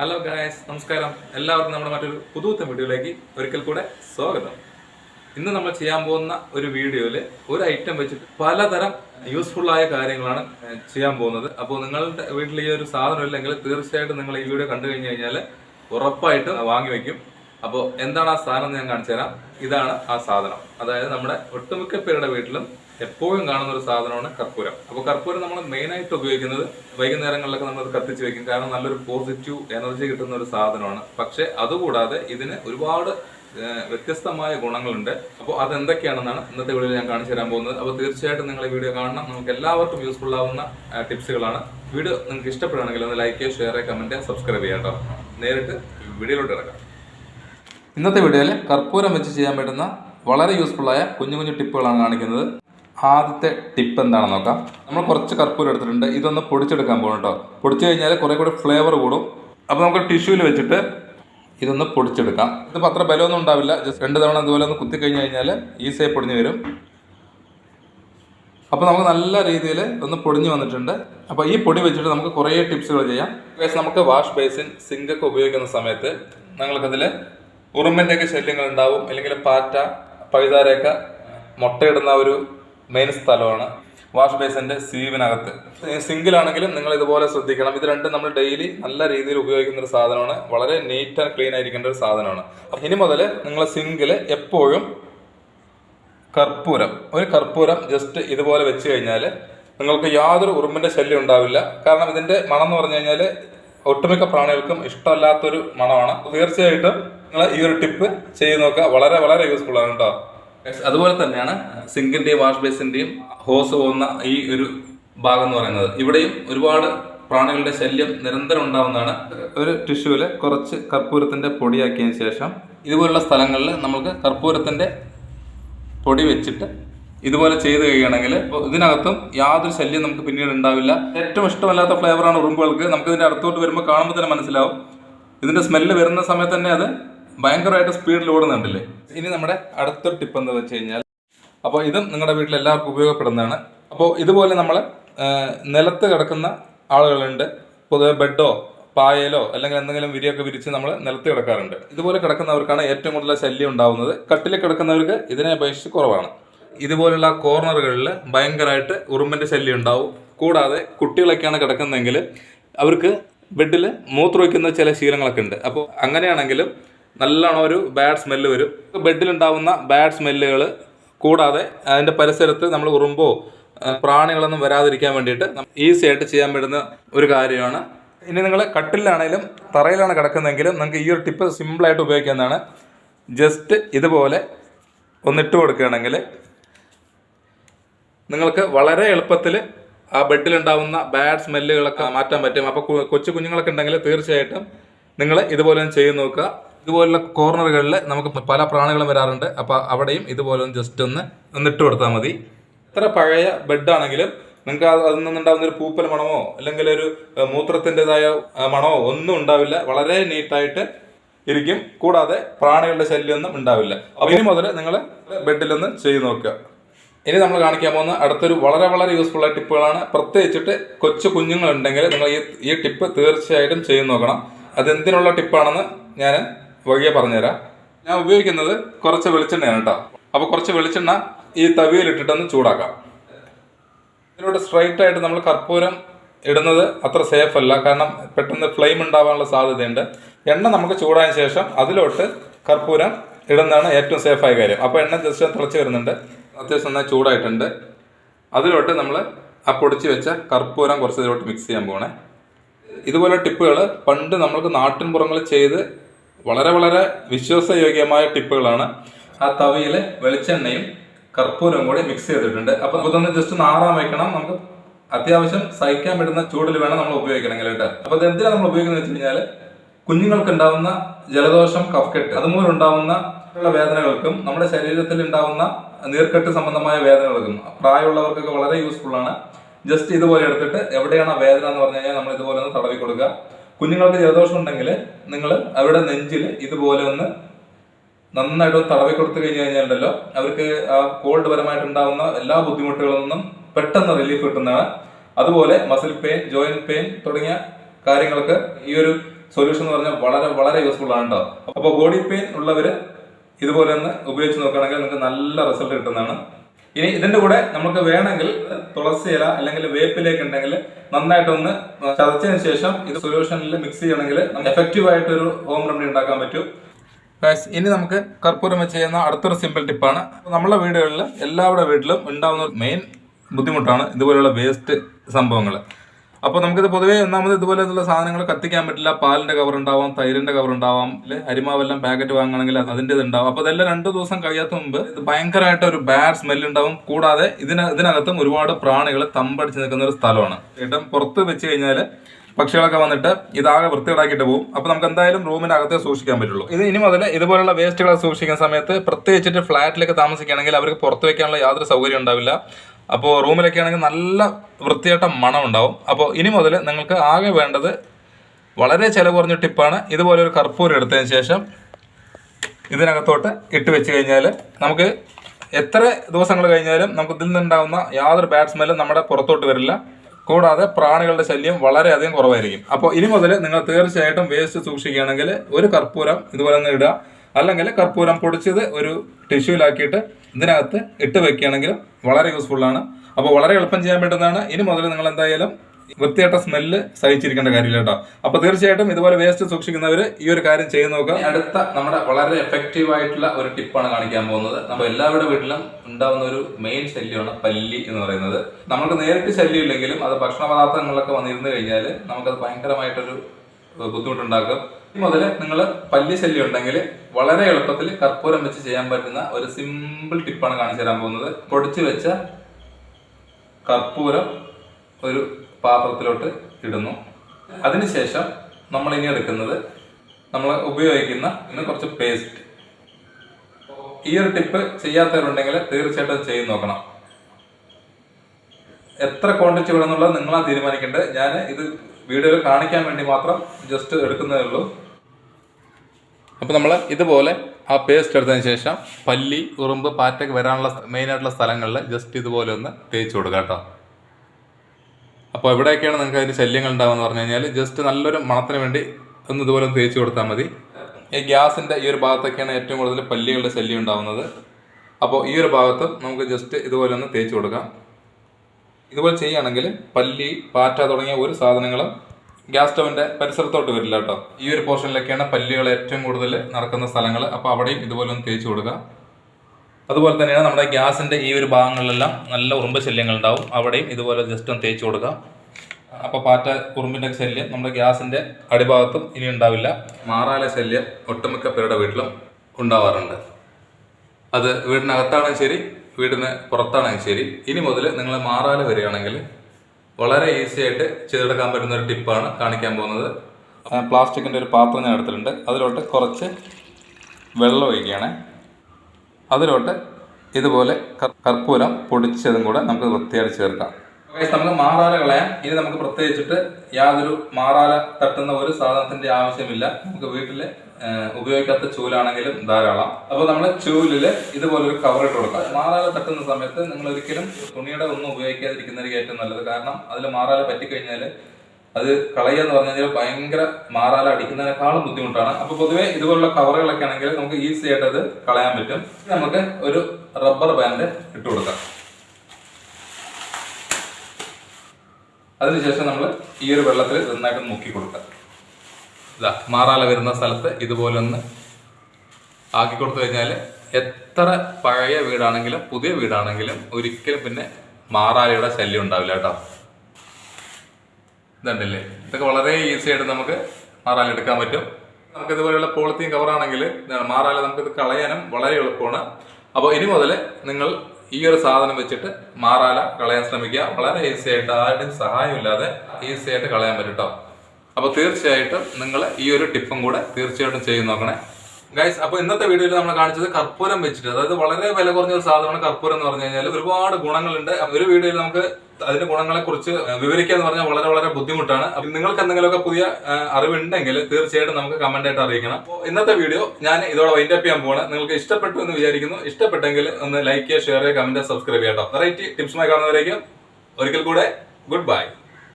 Hello guys നമസ്കാരം. എല്ലാവർക്കും നമ്മുടെ മറ്റൊരു പുതുത്ത വീഡിയോയിലേക്ക് ഒരിക്കൽ കൂടെ സ്വാഗതം. ഇന്ന് നമ്മൾ ചെയ്യാൻ പോകുന്ന ഒരു വീഡിയോയിൽ ഒരു ഐറ്റം വെച്ചിട്ട് പലതരം യൂസ്ഫുൾ ആയ കാര്യങ്ങളാണ് ചെയ്യാൻ പോകുന്നത്. അപ്പോൾ നിങ്ങളുടെ വീട്ടിൽ ഈ ഒരു സാധനം ഇല്ലെങ്കിൽ തീർച്ചയായിട്ടും നിങ്ങൾ ഈ വീഡിയോ കണ്ടു കഴിഞ്ഞു കഴിഞ്ഞാൽ ഉറപ്പായിട്ട് വാങ്ങി വെക്കും. അപ്പോൾ എന്താണ് ആ സാധനം ഞാൻ കാണിച്ചു തരാം. ഇതാണ് ആ സാധനം. അതായത് നമ്മുടെ ഒട്ടുമിക്ക പേരുടെ വീട്ടിലും എപ്പോഴും കാണുന്ന ഒരു സാധനമാണ് കർപ്പൂരം. അപ്പോൾ കർപ്പൂരം നമ്മൾ മെയിനായിട്ട് ഉപയോഗിക്കുന്നത് വൈകുന്നേരങ്ങളിലൊക്കെ നമ്മൾ അത് കത്തിച്ച് വെക്കും. കാരണം നല്ലൊരു പോസിറ്റീവ് എനർജി കിട്ടുന്ന ഒരു സാധനമാണ്. പക്ഷേ അതുകൂടാതെ ഇതിന് ഒരുപാട് വ്യത്യസ്തമായ ഗുണങ്ങളുണ്ട്. അപ്പോൾ അതെന്തൊക്കെയാണെന്നാണ് ഇന്നത്തെ വീഡിയോയിൽ ഞാൻ കാണിച്ചു തരാൻ പോകുന്നത്. അപ്പോൾ തീർച്ചയായിട്ടും നിങ്ങൾ ഈ വീഡിയോ കാണണം. നമുക്ക് എല്ലാവർക്കും യൂസ്ഫുൾ ആവുന്ന ടിപ്സുകളാണ് വീഡിയോ നിങ്ങൾക്ക് ഇഷ്ടപ്പെടുകയാണെങ്കിൽ ഒന്ന് ലൈക്ക് ചെയ്യുക ഷെയർ കമന്റ് സബ്സ്ക്രൈബ് ചെയ്യാം കേട്ടോ. നേരിട്ട് വീഡിയോയിലോട്ട് ഇറക്കാം ഇന്നത്തെ വീഡിയോയിൽ കർപ്പൂരം വെച്ച് ചെയ്യാൻ പറ്റുന്ന വളരെ യൂസ്ഫുള്ളായ കുഞ്ഞു കുഞ്ഞു ടിപ്പുകളാണ് കാണിക്കുന്നത്. ആദ്യത്തെ ടിപ്പ് എന്താണെന്ന് നോക്കാം. നമ്മൾ കുറച്ച് കർപ്പൂരം എടുത്തിട്ടുണ്ട്. ഇതൊന്ന് പൊടിച്ചെടുക്കാൻ പോകണം കേട്ടോ പൊടിച്ചു കഴിഞ്ഞാൽ കുറേ കൂടി ഫ്ലേവർ കൂടും. അപ്പോൾ നമുക്ക് ടിഷ്യൂവിൽ വെച്ചിട്ട് ഇതൊന്ന് പൊടിച്ചെടുക്കാം. ഇത് അത്ര ബലമൊന്നും ഉണ്ടാവില്ല. ജസ്റ്റ് രണ്ട് തവണ ഇതുപോലെ ഒന്ന് കുത്തി കഴിഞ്ഞ് കഴിഞ്ഞാൽ ഈസിയായി പൊടിഞ്ഞ് വരും. അപ്പോൾ നമുക്ക് നല്ല രീതിയിൽ ഒന്ന് പൊടിഞ്ഞ് വന്നിട്ടുണ്ട്. അപ്പോൾ ഈ പൊടി വെച്ചിട്ട് നമുക്ക് കുറേ ടിപ്സുകൾ ചെയ്യാം. നമുക്ക് വാഷ് ബേസിൻ സിങ്കൊക്കെ ഉപയോഗിക്കുന്ന സമയത്ത് നിങ്ങൾക്കതിൽ ഉറുമ്പിന്റെയൊക്കെ ശല്യങ്ങൾ ഉണ്ടാവും അല്ലെങ്കിൽ പാറ്റ പഴുതാരയൊക്കെ മുട്ടയിടുന്ന ഒരു മെയിൻ സ്ഥലമാണ്. വാഷ് ബേസിന്റെ സീവിനകത്ത്. സിങ്കിലാണെങ്കിലും നിങ്ങൾ ഇതുപോലെ ശ്രദ്ധിക്കണം. ഇത് രണ്ടും നമ്മൾ ഡെയിലി നല്ല രീതിയിൽ ഉപയോഗിക്കുന്ന ഒരു സാധനമാണ്. വളരെ നീറ്റ് ആൻഡ് ക്ലീൻ ആയിരിക്കേണ്ട ഒരു സാധനമാണ്. ഇനി മുതൽ നിങ്ങൾ സിങ്കിൽ എപ്പോഴും കർപ്പൂരം. ഒരു കർപ്പൂരം ജസ്റ്റ് ഇതുപോലെ വെച്ച് കഴിഞ്ഞാൽ നിങ്ങൾക്ക് യാതൊരു ഉറുമ്പിന്റെ ശല്യം ഉണ്ടാവില്ല. കാരണം ഇതിന്റെ മണം എന്ന് പറഞ്ഞു കഴിഞ്ഞാൽ ഒട്ടുമിക്ക പ്രാണികൾക്കും ഇഷ്ടമല്ലാത്തൊരു മണമാണ്. തീർച്ചയായിട്ടും നിങ്ങൾ ഈ ഒരു ടിപ്പ് ചെയ്ത് നോക്കുക. വളരെ വളരെ യൂസ്ഫുൾ ആണ് കേട്ടോ. അതുപോലെ തന്നെയാണ് സിങ്കിന്റെയും വാഷ് ബേസിന്റെയും ഹോസ് പോകുന്ന ഈ ഒരു ഭാഗം എന്ന് പറയുന്നത്. ഇവിടെയും ഒരുപാട് പ്രാണികളുടെ ശല്യം നിരന്തരം ഉണ്ടാവുന്നതാണ്. ഒരു ടിഷ്യൂവിൽ കുറച്ച് കർപ്പൂരത്തിന്റെ പൊടിയാക്കിയതിന് ശേഷം ഇതുപോലുള്ള സ്ഥലങ്ങളിൽ നമുക്ക് കർപ്പൂരത്തിന്റെ പൊടി വെച്ചിട്ട് ഇതുപോലെ ചെയ്ത് കഴിയുകയാണെങ്കിൽ ഇതിനകത്തും യാതൊരു ശല്യം നമുക്ക് പിന്നീട് ഉണ്ടാവില്ല. ഏറ്റവും ഇഷ്ടമല്ലാത്ത ഫ്ലേവറാണ് ഉറുമ്പുകൾക്ക്. നമുക്ക് അടുത്തോട്ട് വരുമ്പോൾ കാണുമ്പോൾ തന്നെ മനസ്സിലാവും. ഇതിന്റെ സ്മെല്ല് വരുന്ന സമയത്ത് തന്നെ അത് ഭയങ്കരമായിട്ട് സ്പീഡിൽ ഓടുന്നുണ്ടല്ലേ? ഇനി നമ്മുടെ അടുത്ത ടിപ്പ് എന്താ വെച്ച് കഴിഞ്ഞാൽ അപ്പോൾ ഇതും നിങ്ങളുടെ വീട്ടിൽ എല്ലാവർക്കും ഉപയോഗപ്പെടുന്നതാണ്. അപ്പോൾ ഇതുപോലെ നമ്മൾ നിലത്ത് കിടക്കുന്ന ആളുകളുണ്ട്. പൊതുവെ ബെഡോ പായലോ അല്ലെങ്കിൽ എന്തെങ്കിലും വിരിയൊക്കെ വിരിച്ച് നമ്മൾ നിലത്ത് കിടക്കാറുണ്ട്. ഇതുപോലെ കിടക്കുന്നവർക്കാണ് ഏറ്റവും കൂടുതൽ ശല്യം ഉണ്ടാവുന്നത്. കട്ടിൽ കിടക്കുന്നവർക്ക് ഇതിനെ അപേക്ഷിച്ച് കുറവാണ്. ഇതുപോലുള്ള കോർണറുകളിൽ ഭയങ്കരമായിട്ട് ഉറുമ്പിന്റെ ശല്യം ഉണ്ടാവും. കൂടാതെ കുട്ടികളൊക്കെയാണ് കിടക്കുന്നതെങ്കിൽ അവർക്ക് ബെഡിൽ മൂത്രമൊഴിക്കുന്ന ചില ശീലങ്ങളൊക്കെ ഉണ്ട്. അപ്പോൾ അങ്ങനെയാണെങ്കിലും നല്ലോണം ഒരു ബാഡ് സ്മെല്ല് വരും. ബെഡിലുണ്ടാവുന്ന ബാഡ് സ്മെല്ലുകൾ കൂടാതെ അതിന്റെ പരിസരത്ത് നമ്മൾ ഉറുമ്പോ പ്രാണികളൊന്നും വരാതിരിക്കാൻ വേണ്ടിയിട്ട് ഈസി ആയിട്ട് ചെയ്യാൻ പറ്റുന്ന ഒരു കാര്യമാണ്. ഇനി നിങ്ങൾ കട്ടിലാണെങ്കിലും തറയിലാണ് കിടക്കുന്നതെങ്കിലും നിങ്ങൾക്ക് ഈ ഒരു ടിപ്പ് സിമ്പിളായിട്ട് ഉപയോഗിക്കാവുന്നതാണ്. ജസ്റ്റ് ഇതുപോലെ ഒന്നിട്ട് കൊടുക്കുകയാണെങ്കിൽ നിങ്ങൾക്ക് വളരെ എളുപ്പത്തിൽ ആ ബെഡിലുണ്ടാവുന്ന ബാഡ് സ്മെല്ലുകളൊക്കെ മാറ്റാൻ പറ്റും. അപ്പോൾ കൊച്ചു കുഞ്ഞുങ്ങളൊക്കെ ഉണ്ടെങ്കിൽ തീർച്ചയായിട്ടും നിങ്ങൾ ഇതുപോലെ ചെയ്ത് നോക്കുക. ഇതുപോലുള്ള കോർണറുകളിൽ നമുക്ക് പല പ്രാണികളും വരാറുണ്ട്. അപ്പോൾ അവിടെയും ഇതുപോലെ ഒന്ന് ജസ്റ്റ് ഒന്ന് ഒന്നിട്ട് കൊടുത്താൽ മതി. ഇത്ര പഴയ ബെഡാണെങ്കിലും നിങ്ങൾക്ക് അത് അതിൽ നിന്നുണ്ടാവുന്ന ഒരു പൂപ്പൽ മണമോ അല്ലെങ്കിൽ ഒരു മൂത്രത്തിന്റെതായ മണമോ ഒന്നും ഉണ്ടാവില്ല. വളരെ നീറ്റായിട്ട് ഇരിക്കും. കൂടാതെ പ്രാണികളുടെ ശല്യമൊന്നും ഉണ്ടാവില്ല. അപ്പോൾ ഇനി മുതൽ നിങ്ങൾ ബെഡിലൊന്ന് ചെയ്തു നോക്കുക. ഇനി നമ്മൾ കാണിക്കാൻ പോകുന്ന അടുത്തൊരു വളരെ വളരെ യൂസ്ഫുൾ ആയ ടിപ്പുകളാണ് പ്രത്യേകിച്ചിട്ട് കൊച്ചു കുഞ്ഞുങ്ങളുണ്ടെങ്കിൽ നിങ്ങൾ ഈ ഈ ടിപ്പ് തീർച്ചയായിട്ടും ചെയ്തു നോക്കണം. അതെന്തിനുള്ള ടിപ്പാണെന്ന് ഞാൻ വഴിയെ പറഞ്ഞുതരാം. ഞാൻ ഉപയോഗിക്കുന്നത് കുറച്ച് വെളിച്ചെണ്ണയാണ് കേട്ടോ. അപ്പോൾ കുറച്ച് വെളിച്ചെണ്ണ ഈ തവിയിൽ തവിയിലിട്ടിട്ടൊന്ന് ചൂടാക്കാം. ഇതിലൂടെ സ്ട്രൈറ്റ് ആയിട്ട് നമ്മൾ കർപ്പൂരം ഇടുന്നത് അത്ര സേഫ് അല്ല. കാരണം പെട്ടെന്ന് ഫ്ലെയിം ഉണ്ടാവാനുള്ള സാധ്യതയുണ്ട്. എണ്ണ നമുക്ക് ചൂടായ ശേഷം അതിലോട്ട് കർപ്പൂരം ഇടുന്നതാണ് ഏറ്റവും സേഫായ കാര്യം. അപ്പോൾ എണ്ണ ജസ്റ്റ് തിളച്ച് വരുന്നുണ്ട്. അത്യാവശ്യം നന്നായി ചൂടായിട്ടുണ്ട്. അതിലോട്ട് നമ്മൾ ആ പൊടിച്ച് വെച്ച കർപ്പൂരം കുറച്ച് ഇതിലോട്ട് മിക്സ് ചെയ്യാൻ പോകണേ ഇതുപോലെ ടിപ്പുകൾ പണ്ട് നമ്മൾക്ക് നാട്ടിൻപുറങ്ങളിൽ ചെയ്ത് വളരെ വളരെ വിശ്വാസയോഗ്യമായ ടിപ്പുകളാണ്. ആ തവിയിൽ വെളിച്ചെണ്ണയും കർപ്പൂരവും കൂടി മിക്സ് ചെയ്തിട്ടുണ്ട്. അപ്പൊ നമുക്കൊന്ന് ജസ്റ്റ് ഒന്ന് ആറാൻ നമുക്ക് അത്യാവശ്യം സഹിക്കാൻ പറ്റുന്ന ചൂടിൽ വേണം നമ്മൾ ഉപയോഗിക്കണമെങ്കിൽ കേട്ടോ. അപ്പൊ ഇത് എന്തിനാണ് നമ്മൾ ഉപയോഗിക്കുന്നത് വെച്ച് കഴിഞ്ഞാൽ കുഞ്ഞുങ്ങൾക്ക് ഉണ്ടാവുന്ന ജലദോഷം കഫ്കെട്ട് അതുമൂലം ഉണ്ടാവുന്ന വേദനകൾക്കും നമ്മുടെ ശരീരത്തിൽ ഉണ്ടാവുന്ന നീർക്കെട്ട് സംബന്ധമായ വേദനകൾക്കും പ്രായമുള്ളവർക്കൊക്കെ വളരെ യൂസ്ഫുൾ ആണ്. ജസ്റ്റ് ഇതുപോലെ എടുത്തിട്ട് എവിടെയാണ് വേദന എന്ന് പറഞ്ഞു കഴിഞ്ഞാൽ നമ്മൾ ഇതുപോലെ ഒന്ന് തടവി കൊടുക്കുക. കുഞ്ഞുങ്ങൾക്ക് ജലദോഷം ഉണ്ടെങ്കിൽ നിങ്ങൾ അവരുടെ നെഞ്ചിൽ ഇതുപോലെ ഒന്ന് നന്നായിട്ട് തടവി കൊടുത്തു കഴിഞ്ഞു കഴിഞ്ഞാലുണ്ടല്ലോ അവർക്ക് ആ കോൾഡ് പരമായിട്ടുണ്ടാവുന്ന എല്ലാ ബുദ്ധിമുട്ടുകളൊന്നും പെട്ടെന്ന് റിലീഫ് കിട്ടുന്നതാണ്. അതുപോലെ മസിൽ പെയിൻ ജോയിന്റ് പെയിൻ തുടങ്ങിയ കാര്യങ്ങൾക്ക് ഈ ഒരു സൊല്യൂഷൻ എന്ന് പറഞ്ഞാൽ വളരെ വളരെ യൂസ്ഫുൾ ആണ് കേട്ടോ അപ്പോൾ ബോഡി പെയിൻ ഉള്ളവർ ഇതുപോലെ ഒന്ന് ഉപയോഗിച്ച് നോക്കുകയാണെങ്കിൽ നിങ്ങൾക്ക് നല്ല റിസൾട്ട് കിട്ടുന്നതാണ്. ഇനി ഇതിന്റെ കൂടെ നമുക്ക് വേണമെങ്കിൽ തുളസി ഇല അല്ലെങ്കിൽ വേപ്പിലേക്ക് ഉണ്ടെങ്കിൽ നന്നായിട്ടൊന്ന് ചതച്ചതിന് ശേഷം ഇത് സൊല്യൂഷനിൽ മിക്സ് ചെയ്യണമെങ്കിൽ എഫക്റ്റീവ് ആയിട്ട് ഒരു ഹോം റെമഡി ഉണ്ടാക്കാൻ പറ്റും. Guys, ഇനി നമുക്ക് കർപ്പൂരം വെച്ച് ചെയ്യുന്ന അടുത്തൊരു സിമ്പിൾ ടിപ്പാണ് നമ്മളെ വീടുകളിൽ എല്ലാവരുടെ വീട്ടിലും ഉണ്ടാവുന്ന മെയിൻ ബുദ്ധിമുട്ടാണ് ഇതുപോലെയുള്ള വേസ്റ്റ് സംഭവങ്ങൾ അപ്പോൾ നമുക്കിത് പൊതുവേ ഒന്നാമത് ഇതുപോലെയുള്ള സാധനങ്ങൾ കത്തിക്കാൻ പറ്റില്ല. പാലിന്റെ കവർ ഉണ്ടാവാം തൈരിന്റെ കവർ ഉണ്ടാവാം അല്ലെ? അരിമാവെല്ലാം പാക്കറ്റ് വാങ്ങണമെങ്കിൽ അതിന്റെ ഉണ്ടാവും. അപ്പോൾ ഇതെല്ലാം രണ്ട് ദിവസം കഴിയാത്ത മുമ്പ് ഇത് ഭയങ്കരമായിട്ട് ഒരു ബാഡ് സ്മെൽ ഉണ്ടാവും. കൂടാതെ ഇതിന ഇതിനകത്തും ഒരുപാട് പ്രാണികൾ തമ്പടിച്ച് നിൽക്കുന്ന ഒരു സ്ഥലമാണ്. ഇടം പുറത്ത് വെച്ച് കഴിഞ്ഞാൽ പക്ഷികളൊക്കെ വന്നിട്ട് ഇതാകെ വൃത്തികേടാക്കിയിട്ട് പോകും അപ്പോൾ നമുക്ക് എന്തായാലും റൂമിന്റെ അകത്തേ സൂക്ഷിക്കാൻ പറ്റുള്ളൂ. ഇത് ഇനി മുതൽ ഇതുപോലുള്ള വേസ്റ്റുകളൊക്കെ സൂക്ഷിക്കുന്ന സമയത്ത് പ്രത്യേകിച്ചിട്ട് ഫ്ലാറ്റിലൊക്കെ താമസിക്കുകയാണെങ്കിൽ അവർക്ക് പുറത്ത് വെക്കാനുള്ള യാതൊരു സൗകര്യം ഉണ്ടാവില്ല. അപ്പോൾ റൂമിലൊക്കെ ആണെങ്കിൽ നല്ല വൃത്തിയായിട്ട മണം ഉണ്ടാവും അപ്പോൾ ഇനി മുതൽ നിങ്ങൾക്ക് ആകെ വേണ്ടത് വളരെ ചിലവ് കുറഞ്ഞ ടിപ്പാണ്. ഇതുപോലെ ഒരു കർപ്പൂരം എടുത്തതിന് ശേഷം ഇതിനകത്തോട്ട് ഇട്ട് വെച്ച് കഴിഞ്ഞാൽ നമുക്ക് എത്ര ദിവസങ്ങൾ കഴിഞ്ഞാലും നമുക്ക് ഇതിൽ നിന്നുണ്ടാവുന്ന യാതൊരു ബാഡ് സ്മെല്ലും നമ്മുടെ പുറത്തോട്ട് വരില്ല. കൂടാതെ പ്രാണികളുടെ ശല്യം വളരെയധികം കുറവായിരിക്കും. അപ്പോൾ ഇനി മുതൽ നിങ്ങൾ തീർച്ചയായിട്ടും വേസ്റ്റ് സൂക്ഷിക്കുകയാണെങ്കിൽ ഒരു കർപ്പൂരം ഇതുപോലെ ഒന്ന് ഇടുക. അല്ലെങ്കിൽ കർപ്പൂരം പൊടിച്ചത് ഒരു ടിഷ്യൂലാക്കിയിട്ട് ഇതിനകത്ത് ഇട്ട് വെക്കുകയാണെങ്കിലും വളരെ യൂസ്ഫുൾ ആണ്. അപ്പോൾ വളരെ എളുപ്പം ചെയ്യാൻ പറ്റുന്നതാണ്. ഇനി മുതൽ നിങ്ങൾ എന്തായാലും വൃത്തിയായിട്ട സ്മെല്ല് സഹിച്ചിരിക്കേണ്ട കാര്യമില്ല കേട്ടോ. അപ്പോൾ തീർച്ചയായിട്ടും ഇതുപോലെ വേസ്റ്റ് സൂക്ഷിക്കുന്നവർ ഈ ഒരു കാര്യം ചെയ്ത് നോക്കുക. അടുത്ത നമ്മുടെ വളരെ എഫക്റ്റീവ് ആയിട്ടുള്ള ഒരു ടിപ്പാണ് കാണിക്കാൻ പോകുന്നത്. നമ്മൾ എല്ലാവരുടെ വീട്ടിലും ഉണ്ടാകുന്ന ഒരു മെയിൻ ശല്യമാണ് പല്ലി എന്ന് പറയുന്നത്. നമുക്ക് നേരിട്ട് ശല്യം ഇല്ലെങ്കിലും അത് ഭക്ഷണ പദാർത്ഥങ്ങളിലൊക്കെ വന്നിരുന്നു കഴിഞ്ഞാൽ നമുക്കത് ഭയങ്കരമായിട്ടൊരു ബുദ്ധിമുട്ടുണ്ടാക്കും. മുതൽ നിങ്ങൾ പല്ലി ശല്യം ഉണ്ടെങ്കിൽ വളരെ എളുപ്പത്തിൽ കർപ്പൂരം വെച്ച് ചെയ്യാൻ പറ്റുന്ന ഒരു സിമ്പിൾ ടിപ്പാണ് കാണിച്ചു തരാൻ പോകുന്നത്. പൊടിച്ചു വെച്ച കർപ്പൂരം ഒരു പാത്രത്തിലോട്ട് ഇടുന്നു. അതിനുശേഷം നമ്മൾ ഇനി എടുക്കുന്നത് നമ്മൾ ഉപയോഗിക്കുന്ന ഇന്ന് കുറച്ച് പേസ്റ്റ് ഈ ഒരു ടിപ്പ് ചെയ്യാത്തവരുണ്ടെങ്കിൽ തീർച്ചയായിട്ടും ചെയ്ത് നോക്കണം. എത്ര ക്വാണ്ടിറ്റി വേണമെന്നുള്ളത് നിങ്ങളാണ് തീരുമാനിക്കേണ്ടത്. ഞാൻ ഇത് വീഡിയോയിൽ കാണിക്കാൻ വേണ്ടി മാത്രം ജസ്റ്റ് എടുക്കുന്നതേ ഉള്ളൂ. അപ്പോൾ നമ്മൾ ഇതുപോലെ ആ പേസ്റ്റ് എടുത്തതിന് ശേഷം പല്ലി ഉറുമ്പ് പാറ്റൊക്കെ വരാനുള്ള മെയിനായിട്ടുള്ള സ്ഥലങ്ങളിൽ ജസ്റ്റ് ഇതുപോലെ ഒന്ന് തേച്ച് കൊടുക്കുക കേട്ടോ. അപ്പോൾ എവിടെയൊക്കെയാണ് നിങ്ങൾക്ക് അതിന് ശല്യങ്ങൾ ഉണ്ടാകുമെന്ന് പറഞ്ഞു കഴിഞ്ഞാൽ ജസ്റ്റ് നല്ലൊരു മണത്തിന് വേണ്ടി ഒന്ന് ഇതുപോലെ ഒന്ന് തേച്ച് കൊടുത്താൽ മതി. ഈ ഗ്യാസിന്റെ ഈ ഒരു ഭാഗത്തൊക്കെയാണ് ഏറ്റവും കൂടുതൽ പല്ലികളുടെ ശല്യം ഉണ്ടാകുന്നത് അപ്പോൾ ഈ ഒരു ഭാഗത്ത് നമുക്ക് ജസ്റ്റ് ഇതുപോലെ ഒന്ന് തേച്ച് കൊടുക്കാം. ഇതുപോലെ ചെയ്യുകയാണെങ്കിൽ പല്ലി പാറ്റ തുടങ്ങിയ ഒരു സാധനങ്ങളും ഗ്യാസ് സ്റ്റവിന്റെ പരിസരത്തോട്ട് വരില്ല കേട്ടോ. ഈ ഒരു പോർഷനിലൊക്കെയാണ് പല്ലികൾ ഏറ്റവും കൂടുതൽ നടക്കുന്ന സ്ഥലങ്ങൾ. അപ്പോൾ അവിടെയും ഇതുപോലെ ഒന്ന് തേച്ച് കൊടുക്കുക. അതുപോലെ തന്നെയാണ് നമ്മുടെ ഗ്യാസിന്റെ ഈ ഒരു ഭാഗങ്ങളിലെല്ലാം നല്ല ഉറുമ്പ് ശല്യങ്ങൾ ഉണ്ടാവും. അവിടെയും ഇതുപോലെ ജസ്റ്റ് ഒന്ന് തേച്ച് കൊടുക്കുക. അപ്പോൾ പാറ്റ ഉറുമ്പിന്റെ ശല്യം നമ്മുടെ ഗ്യാസിന്റെ അടിഭാഗത്തും ഇനി ഉണ്ടാവില്ല. മാറാല ശല്യം ഒട്ടുമിക്ക പേരുടെ വീട്ടിലും ഉണ്ടാവാറുണ്ട്. അത് വീടിനകത്താണെങ്കിൽ ശരി വീടിന് പുറത്താണെങ്കിൽ ശരി. ഇനി മുതൽ നിങ്ങൾ മാറാല വരികയാണെങ്കിൽ വളരെ ഈസി ആയിട്ട് ചെയ്തെടുക്കാൻ പറ്റുന്ന ഒരു ടിപ്പാണ് കാണിക്കാൻ പോകുന്നത്. പ്ലാസ്റ്റിക്കിന്റെ ഒരു പാത്രം ഞാൻ എടുത്തിട്ടുണ്ട്. അതിലോട്ട് കുറച്ച് വെള്ളം ഒഴിക്കുകയാണ്. അതിലോട്ട് ഇതുപോലെ കർപ്പൂരം പൊടിച്ചതും കൂടെ നമുക്ക് വൃത്തിയായിട്ട് ചേർക്കാം. നമുക്ക് മാറാല കളയാം ഇനി നമുക്ക് പ്രത്യേകിച്ചിട്ട് യാതൊരു മാറാല തട്ടുന്ന ഒരു സാധനത്തിന്റെ ആവശ്യമില്ല. നമുക്ക് വീട്ടിൽ ഉപയോഗിക്കാത്ത ചൂലാണെങ്കിലും ധാരാളം. അപ്പോൾ നമ്മൾ ചൂലിൽ ഇതുപോലൊരു കവർ ഇട്ട് കൊടുക്കാം. മാറാല തട്ടുന്ന സമയത്ത് നിങ്ങൾ ഒരിക്കലും തുണിയുടെ ഒന്നും ഉപയോഗിക്കാതിരിക്കുന്നതായിരിക്കും ഏറ്റവും നല്ലത്. കാരണം അതിൽ മാറാല പറ്റിക്കഴിഞ്ഞാൽ അത് കളയുക എന്ന് പറഞ്ഞു കഴിഞ്ഞാൽ ഭയങ്കര മാറാല അടിക്കുന്നതിനേക്കാളും ബുദ്ധിമുട്ടാണ്. അപ്പൊ പൊതുവെ ഇതുപോലുള്ള കവറുകളൊക്കെ ആണെങ്കിൽ നമുക്ക് ഈസി ആയിട്ട് അത് കളയാൻ പറ്റും. നമുക്ക് ഒരു റബ്ബർ ബാൻഡ് ഇട്ട് കൊടുക്കാം. അതിനുശേഷം നമ്മൾ ഈ ഒരു വെള്ളത്തിൽ നന്നായിട്ട് മുക്കി കൊടുക്കുക. ഇതാ മാറാല വരുന്ന സ്ഥലത്ത് ഇതുപോലെ ഒന്ന് ആക്കി കൊടുത്തു കഴിഞ്ഞാൽ എത്ര പഴയ വീടാണെങ്കിലും പുതിയ വീടാണെങ്കിലും ഒരിക്കലും പിന്നെ മാറാലയുടെ ശല്യം ഉണ്ടാവില്ല കേട്ടോ. ഇതുണ്ടല്ലേ? ഇതൊക്കെ വളരെ ഈസി ആയിട്ട് നമുക്ക് മാറാല എടുക്കാൻ പറ്റും. നമുക്ക് ഇതുപോലെയുള്ള പോളിത്തീൻ കവറാണെങ്കിൽ മാറാല നമുക്കിത് കളയാനും വളരെ എളുപ്പമാണ്. അപ്പോൾ ഇനി മുതൽ നിങ്ങൾ ഈ ഒരു സാധനം വെച്ചിട്ട് മാറാല കളയാൻ ശ്രമിക്കുക. വളരെ ഈസി ആയിട്ട് ആരുടെയും സഹായമില്ലാതെ ഈസി ആയിട്ട് കളയാൻ പറ്റും കേട്ടോ അപ്പോൾ തീർച്ചയായിട്ടും നിങ്ങൾ ഈ ഒരു ടിപ്പും കൂടെ തീർച്ചയായിട്ടും ചെയ്ത് നോക്കണേ. ഗൈസ് അപ്പോൾ ഇന്നത്തെ വീഡിയോയിൽ നമ്മൾ കാണിച്ചത് കർപ്പൂരം വെച്ചിട്ട് അതായത് വളരെ വില കുറഞ്ഞ ഒരു സാധനമാണ് കർപ്പൂരം എന്ന് പറഞ്ഞു കഴിഞ്ഞാൽ ഒരുപാട് ഗുണങ്ങളുണ്ട്. ഒരു വീഡിയോയിൽ നമുക്ക് അതിന്റെ ഗുണങ്ങളെ കുറിച്ച് വിവരിക്കുക എന്ന് പറഞ്ഞാൽ വളരെ വളരെ ബുദ്ധിമുട്ടാണ്. അപ്പം നിങ്ങൾക്ക് എന്തെങ്കിലുമൊക്കെ പുതിയ അറിവുണ്ടെങ്കിൽ തീർച്ചയായിട്ടും നമുക്ക് കമന്റ് ആയിട്ട് അറിയിക്കണം. അപ്പോൾ ഇന്നത്തെ വീഡിയോ ഞാൻ ഇതോടെ വൈൻഡ് അപ്പ് ചെയ്യാൻ പോകണം നിങ്ങൾക്ക് ഇഷ്ടപ്പെട്ടു എന്ന് വിചാരിക്കുന്നു. ഇഷ്ടപ്പെട്ടെങ്കിൽ ഒന്ന് ലൈക്ക് ചെയ്യുക ഷെയർ ചെയ്യുക കമന്റ് സബ്സ്ക്രൈബ് ചെയ്യാം കേട്ടോ. വെറൈറ്റി ടിപ്സുമായി കാണുന്നവരേക്കും ഒരിക്കൽ കൂടെ ഗുഡ് ബൈ